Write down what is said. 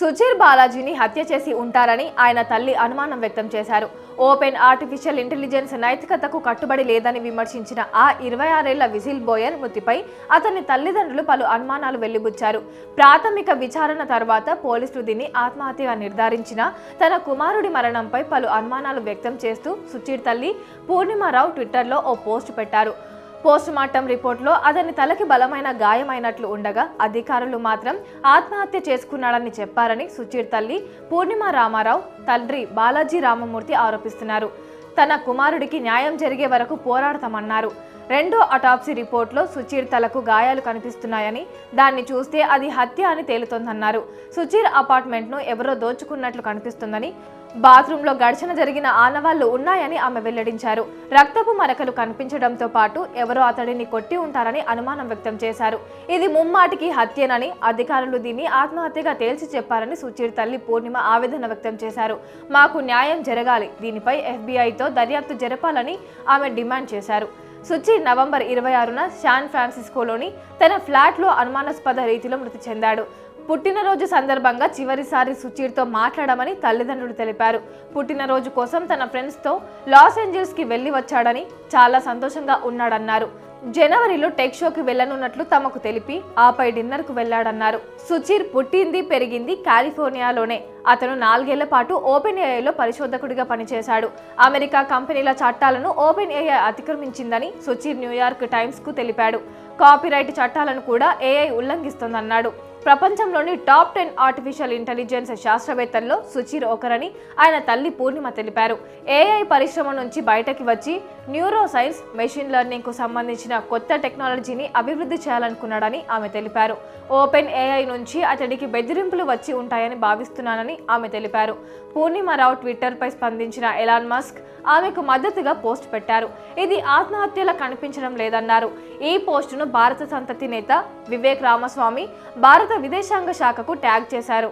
Suchir బాలాజీని హత్య చేసి ఉంటారని ఆయన తల్లి అనుమానం వ్యక్తం చేశారు. ఓపెన్ ఆర్టిఫిషియల్ ఇంటెలిజెన్స్ నైతికతకు కట్టుబడి లేదని విమర్శించిన ఆ ఇరవై ఆరేళ్ళ విజిల్ బోయర్ మృతిపై అతని తల్లిదండ్రులు పలు అనుమానాలు వెల్లిబుచ్చారు. ప్రాథమిక విచారణ తర్వాత పోలీసులు దీన్ని ఆత్మహత్యగా నిర్ధారించిన తన కుమారుడి మరణంపై పలు అనుమానాలు వ్యక్తం చేస్తూ సుచీర్ తల్లి పూర్ణిమారావు ట్విట్టర్లో ఓ పోస్ట్ పెట్టారు. పోస్టుమార్టం రిపోర్ట్లో అతని తలకి బలమైన గాయమైనట్లు ఉండగా అధికారులు మాత్రం ఆత్మహత్య చేసుకున్నాడని చెప్పారని సుచీర్ తల్లి పూర్ణిమ రామారావు తండ్రి బాలాజీ రామమూర్తి ఆరోపిస్తున్నారు. తన కుమారుడికి న్యాయం జరిగే వరకు పోరాడతామన్నారు. రెండో అటాప్సీ రిపోర్ట్లో సుచీర్ తలకు గాయాలు కనిపిస్తున్నాయని దాన్ని చూస్తే అది హత్య అని తేలుతోందన్నారు. సుచీర్ అపార్ట్మెంట్ను ఎవరో దోచుకున్నట్లు కనిపిస్తుందని బాత్రూంలో ఘర్షణ జరిగిన ఆనవాళ్ళు ఉన్నాయని ఆమె వెల్లడించారు. రక్తపు మరకలు కనిపించడంతో పాటు ఎవరో అతడిని కొట్టి ఉంటారని అనుమానం వ్యక్తం చేశారు. ఇది ముమ్మాటికి హత్యేనని అధికారులు దీన్ని ఆత్మహత్యగా తేల్చి చెప్పారని సుచీర్ తల్లి పూర్ణిమ ఆవేదన వ్యక్తం చేశారు. మాకు న్యాయం జరగాలి దీనిపై ఎఫ్బీఐతో దర్యాప్తు జరపాలని ఆమె డిమాండ్ చేశారు. సుచి నవంబర్ ఇరవై ఆరున శాన్ ఫ్రాన్సిస్కోలోని తన ఫ్లాట్లో అనుమానాస్పద రీతిలో మృతి చెందాడు. పుట్టినరోజు సందర్భంగా చివరిసారి సుచీర్తో మాట్లాడమని తల్లిదండ్రులు తెలిపారు. పుట్టినరోజు కోసం తన ఫ్రెండ్స్తో లాస్ ఏంజల్స్కి వెళ్ళి వచ్చాడని చాలా సంతోషంగా ఉన్నాడన్నారు. జనవరిలో టెక్ షోకి వెళ్ళనున్నట్లు తమకు తెలిపి ఆపై డిన్నర్కు వెళ్ళాడన్నారు సుచీర్ పుట్టింది పెరిగింది కాలిఫోర్నియాలోనే. అతను నాలుగేళ్ళ పాటు ఓపెన్ ఏఐలో పరిశోధకుడిగా పనిచేశాడు. అమెరికా కంపెనీల చట్టాలను ఓపెన్ ఏఐ అతిక్రమించిందని సుచీర్ న్యూయార్క్ టైమ్స్కు తెలిపాడు. కాపీరైట్ చట్టాలను కూడా ఏఐ ఉల్లంఘిస్తోందన్నాడు. ప్రపంచంలోని టాప్ టెన్ ఆర్టిఫిషియల్ ఇంటెలిజెన్స్ శాస్త్రవేత్తల్లో సుచీర్ ఒకరని ఆయన తల్లి పూర్ణిమ తెలిపారు. ఏఐ పరిశ్రమ నుంచి బయటకి వచ్చి న్యూరో సైన్స్ మెషిన్ లెర్నింగ్కు సంబంధించిన కొత్త టెక్నాలజీని అభివృద్ధి చేయాలనుకున్నాడని ఆమె తెలిపారు. ఓపెన్ ఏఐ నుంచి అతడికి బెదిరింపులు వచ్చి ఉంటాయని భావిస్తున్నానని ఆమె తెలిపారు. పూర్ణిమారావు ట్విట్టర్పై స్పందించిన ఎలాన్ మస్క్ ఆమెకు మద్దతుగా పోస్ట్ పెట్టారు. ఇది ఆత్మహత్యలా కనిపించడం లేదన్నారు. ఈ పోస్టును భారత సంతతి నేత వివేక్ రామస్వామి భారత విదేశాంగ శాఖకు ట్యాగ్ చేశారు.